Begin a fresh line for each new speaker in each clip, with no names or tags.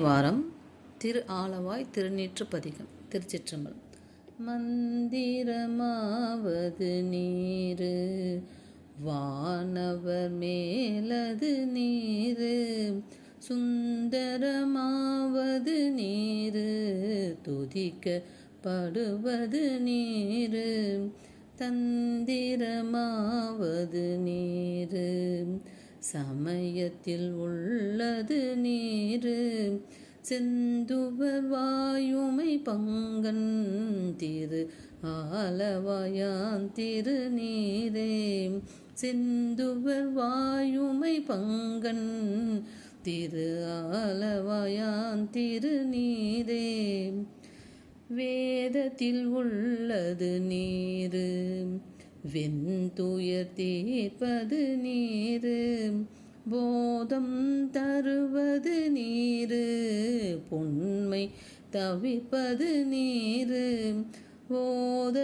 வாரம் திரு ஆலவாய் திருநீற்று பதிகம் திருச்சிற்றம்பலம். மந்திரமாவது நீரு வானவர் மேலது நீரு சுந்தரமாவது நீரு துதிக்கப்படுவது நீரு தந்திரமாவது நீரு. சமயத்தில் உள்ளது நீரு. செந்துவர் வாயுமை பங்கன் திரு. ஆலவாயான் திரு நீரே. செந்துவர் வாயுமை பங்கன் திரு. ஆலவாயான் திரு நீரே. வேதத்தில் உள்ளது நீரு. வெந்துயர் தீர்ப்பது நீரு போதம் தருவது நீரு பொன்மை தவிப்பது நீரு ஓத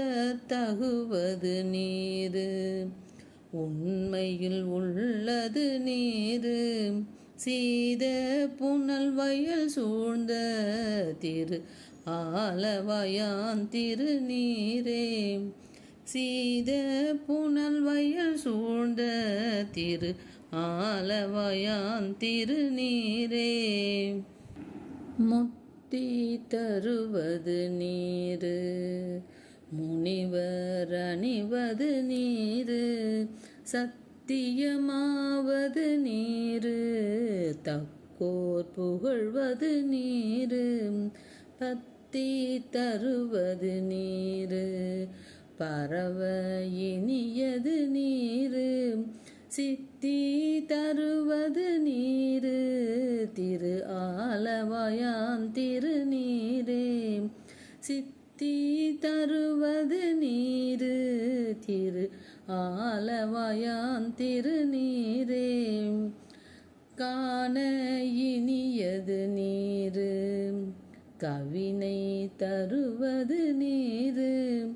தகுவது நீரு உண்மையில் உள்ளது நீரு சீத புனல் வயல் சூழ்ந்த திரு ஆலவயான் திருநீரே. சீத புனல் வயல் சூழ்ந்த திரு ஆலவயான் திரு நீரே முத்தி தருவது நீரு முனிவர் அணிவது நீரு சத்தியமாவது நீரு தக்கோர் புகழ்வது நீரு பத்தி தருவது நீரு பரவ இனியது நீரு. சித்தி தருவது நீரு. திரு ஆலவாயான் திருநீரே. சித்தி தருவது நீரு. திரு ஆலவாயான் திருநீரே. காண இனியது நீரு. கவினை தருவது நீரு.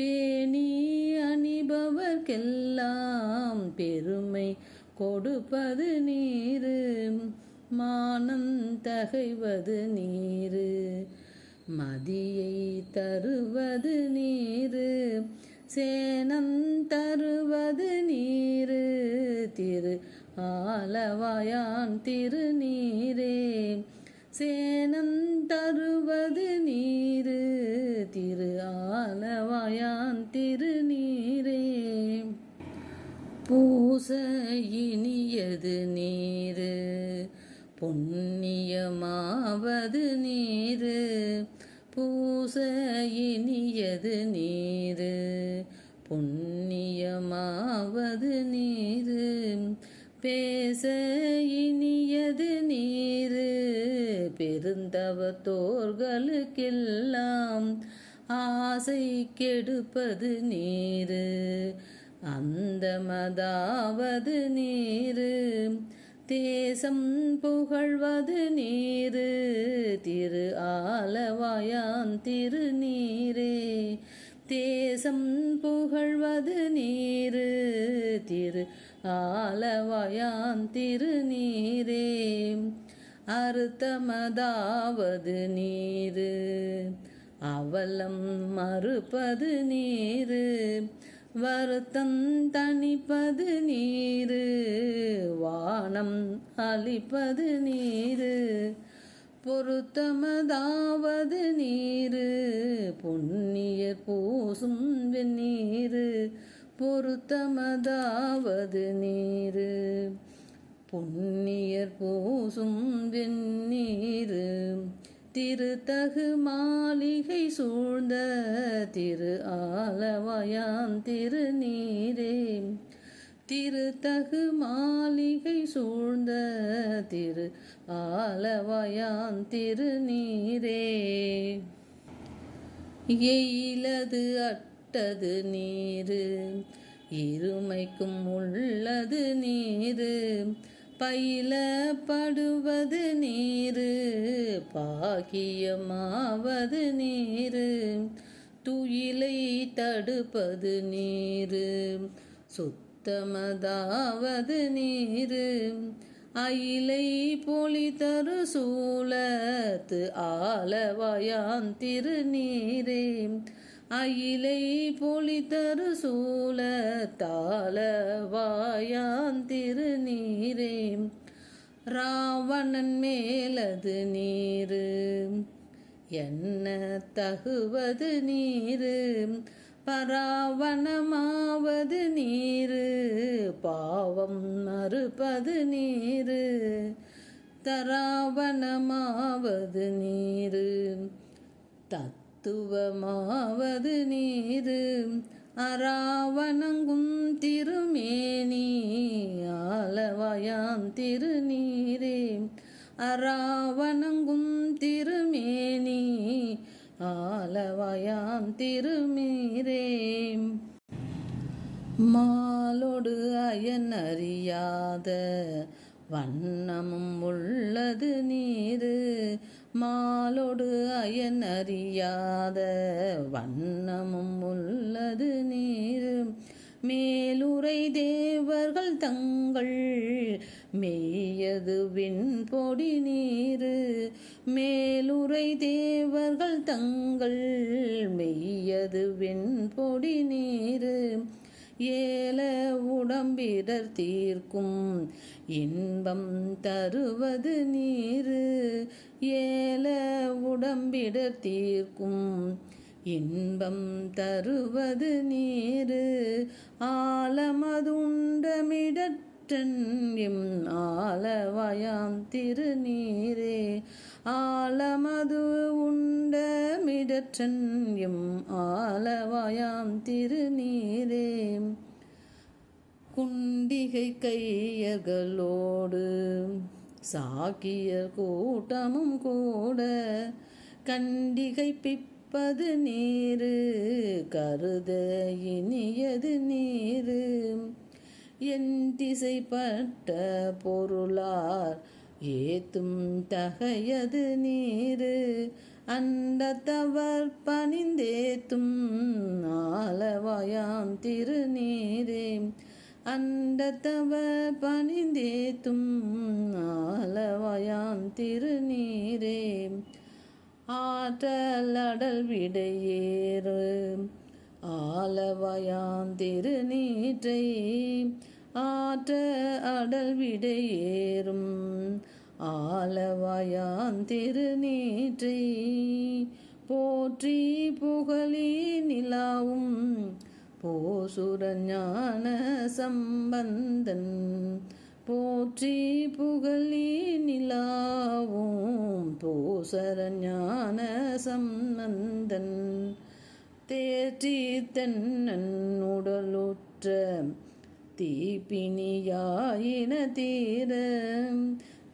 பேணி அணிபவர்க்கெல்லாம் பெருமை கொடுப்பது நீரு. மானம் தகைவது நீரு. மதியை தருவது நீரு. சேனம் தருவது நீரு. திரு ஆலவாயான் திருநீரே. சேனம் தருவது நீரு திரு ஆலவாயான் திருநீரே. பூச இனியது நீரு புண்ணியமாவது நீரு பூச இனியது நீரு புண்ணியமாவது நீரு பேச இனியது நீரு. பெருந்தவத்தோர்களுக்கெல்லாம் ஆசை கெடுப்பது நீரு. அந்த மதாவது நீரு. தேசம் புகழ்வது நீரு. திரு ஆலவாயான் திருநீரே. தேசம் புகழ்வது நீரு. திரு ஆலவாயான் திருநீரே. அறுத்தமதாவது நீரு. அவலம் மறுப்பது நீரு. வருத்தம் தணிப்பது நீரு. வானம் அளிப்பது நீரு. பொருத்தமதாவது நீரு. பொன்னியர் பூசும் வெந்நீரு. பொருத்தமதாவது நீரு. பொன்னியர் பூசும் வெந்நீரு திருத்தகு மாளிகை சூழ்ந்த திரு ஆலவயான் திருநீரே. திருத்தகு மாளிகை சூழ்ந்த திரு ஆலவயான் திருநீரே. எயிலது அட்டது நீரு இருமைக்கும் உள்ளது நீரு பயிலப்படுவது நீரு பாகியமாவது நீரு. துயிலை தடுப்பது நீரு சுத்தமதாவது நீரு. அயிலை பொலி தரு சூழத்து ஆலவயாந்திரு நீரே அயிலை பொலி தாள வாயாந்திரு நீரே ராவணன் மேலது நீரு. என்ன தகுவது நீரு? பராவணமாவது நீரு. பாவம் மறுப்பது நீரு. தராவணமாவது நீரு. தத்துவமாவது நீரு அராவணங்கும் திருமேனி ஆலவயாம் திருநீரே. அராவணங்கும் திருமேனி ஆலவயாம் திருமீரே. மாலோடு அயன் அறியாத வண்ணமும் உள்ளது நீரு மாலோடு அயன் அறியாத வண்ணமும் உள்ளது நீர். மேலுரை தேவர்கள் தங்கள் மெய்யது விண்பொடி நீர். மேலுரை தேவர்கள் தங்கள் மெய்யது விண்பொடி நீர். ஏல உடம்பிடர் தீர்க்கும் இன்பம் தருவது நீர். ஏ உடம்பிடர் தீர்க்கும். இன்பம் தருவது நீரு. ஆலமதுண்டமிடற்றன் எம் ஆலவயாம் திருநீரே. ஆலமது உண்டமிடற்றன் எம் ஆலவயாம் திருநீரே. குண்டிகை கையர்களோடு சாக்கியர் கூட்டமும் கூட கண்டிகை பிப்பது நீரு கருத இனியது நீரு. என் திசைப்பட்ட பொருளார் ஏத்தும் தகையது நீரு. அண்டத்தவர் பணிந்தேத்தும் ஆலவயாம் திருநீரே. அண்டத்தவர் பணிந்தேத்தும் ஆலவயாம் திருநீரே. ஆற்றல் அடல் விடையேறு. ஆலவயாந்திரு நீற்றை ஆற்ற அடல் விடையேறும். ஆலவயாந்திரு நீற்றை போற்றி புகழி நிலாவும். போசுர ஞான சம்பந்தன் போற்றி புகழி நிலாவும் பூசர ஞான சம்பந்தன் தேற்றி தென்னன் உடலுற்ற தீப்பினியாயின தீர.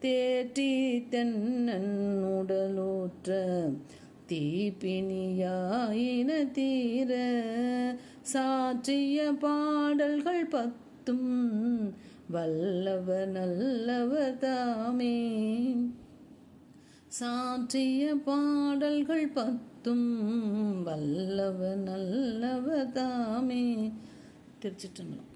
தேற்றி தென்னன் உடலுற்ற தீப்பினியாயின தீர. சாற்றிய பாடல்கள் பத்து பத்தும் வல்லவர் நல்லவர் தாமே சாற்றிய பாடல்கள் பத்தும் வல்லவர் நல்லவர் தாமே திருச்சிற்றம்பலம்.